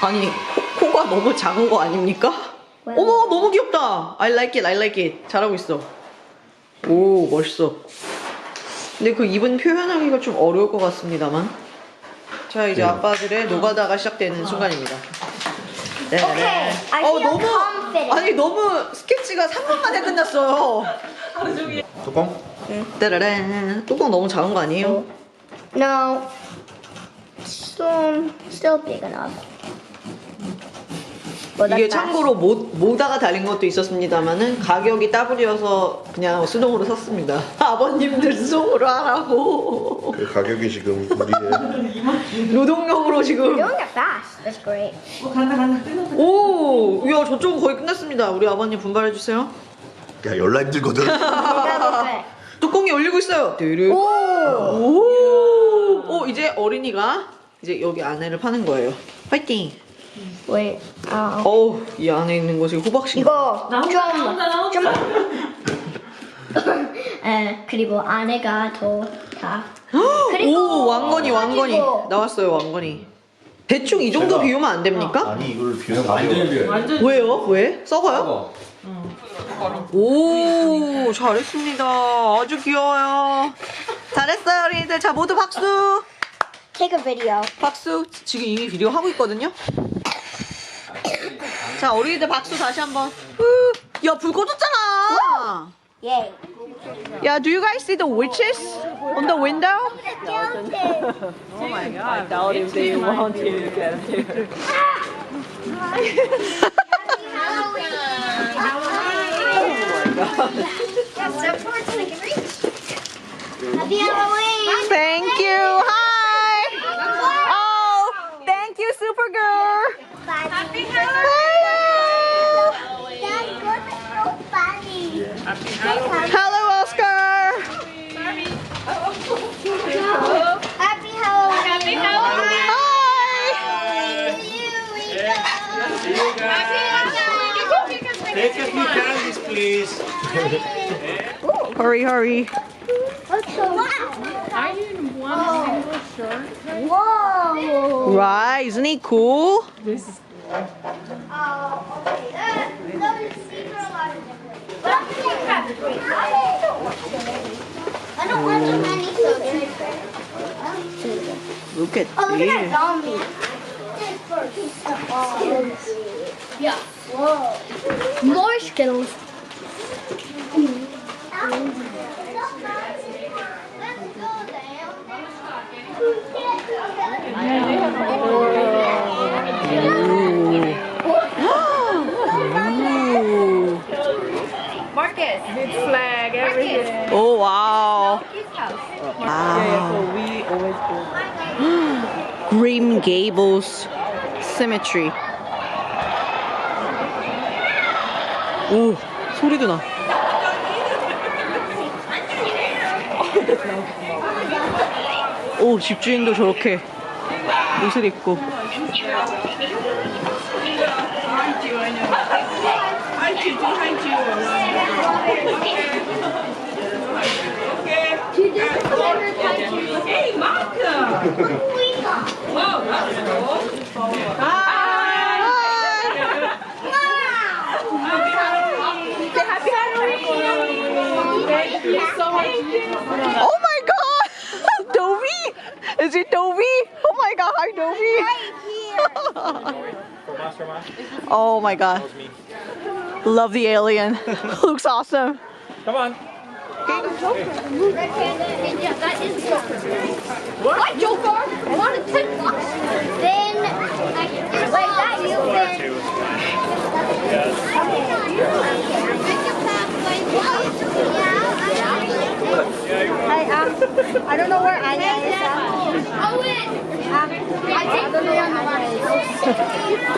아니 코, 가 너무 작은 거 아닙니까? 어머 너무 귀엽다 I like it I like it 잘하고 있어 오 멋있어 근데 그 입은 표현하기가 좀 어려울 것 같습니다만 자 이제 네. 아빠들의 노가다가 시작되는 순간입니다 네. 네, 네. Okay, I 어, 너무 confident. 아니 너무 스케치가 3분 만에 끝났어요. 뚜껑? 응. 따라란. 뚜껑 너무 작은 거 아니에요? No, it's um, still big enough. 이게 참고로 모, 모다가 달린 것도 있었습니다만은 가격이 따블이어서 그냥 수동으로 샀습니다. 아버님들 수동으로 하라고. 그 가격이 지금 우리의 노동력으로 지금. Doing it fast. That's great. 어, 간다 간다 오, 야 저쪽은 거의 끝났습니다. 우리 아버님 분발해 주세요. 야 연락 힘들거든. 뚜껑이 열리고 있어요. 뒤를. 오. 오. 오, 어, 이제 어린이가 이제 여기 안에를 파는 거예요. 화이팅 왜? 아 uh, 어우 이 안에 있는 것이 호박씨. 이거 좀좀 에, 그리고 안에가 더다 그리고 오 왕건이 왕건이 나왔어요 왕건이. 대충 이 정도 제가- 비우면 안 됩니까? 어. 아니 이걸 비우면안 완전 비 왜요? 왜? 썩어요? 썩어. 오 잘했습니다. 아주 귀여워요. 잘했어요 어린이들. 자 모두 박수. take a video. 박수. 지금 이미 비디오 하고 있거든요. 자, 어린이들 박수 다시 한 번. 야, 불 꺼졌잖아. 예. y do you guys see the witches on the window? oh my god. I doubt if they want to g e there. Happy Halloween! Thank you! Hello, Oscar. Sorry. Oh. Happy Halloween. Happy Halloween. Hi. Hi. You guys. Take a few candies, please. Ooh, hurry, hurry. Are you in one single shirt? Whoa! Right, isn't he cool? This is cool. I don't want too many, so Look at oh, look at that zombie. Yeah. Whoa. More Skittles. Mm -hmm. Rackets. With flag, everything. Rackets. Oh, wow. Kids house. Yeah, yeah, so we always go. Green Gables Cemetery. 오, 소리도 나. 오, 집주인도 저렇게 옷을 입고. Hańczy, tu hańczy. Hey, Marco! Whoa, that's cool. Hi! Wow! happy Halloween! Thank you so much. Oh my god! Dovi! Is it Dovi? Oh my god, hi Dovi! Right here! oh my god. Love the alien. Looks awesome. Come on. Joker. Red Panda, yeah, that is Joker. What? What Joker? I wanted Then, like, wait, that you then. I, I don't know where Anya is um, I, I do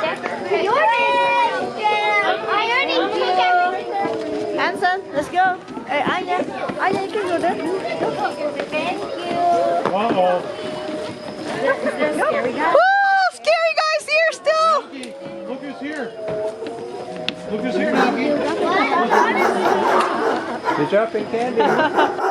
Hanson, let's go. Hey, Anya, Anya, you can go there. Thank you. Uh oh. Scary guy. Oh, scary guy's here still. look who's here. Look who's here, Nucky. You're dropping candy.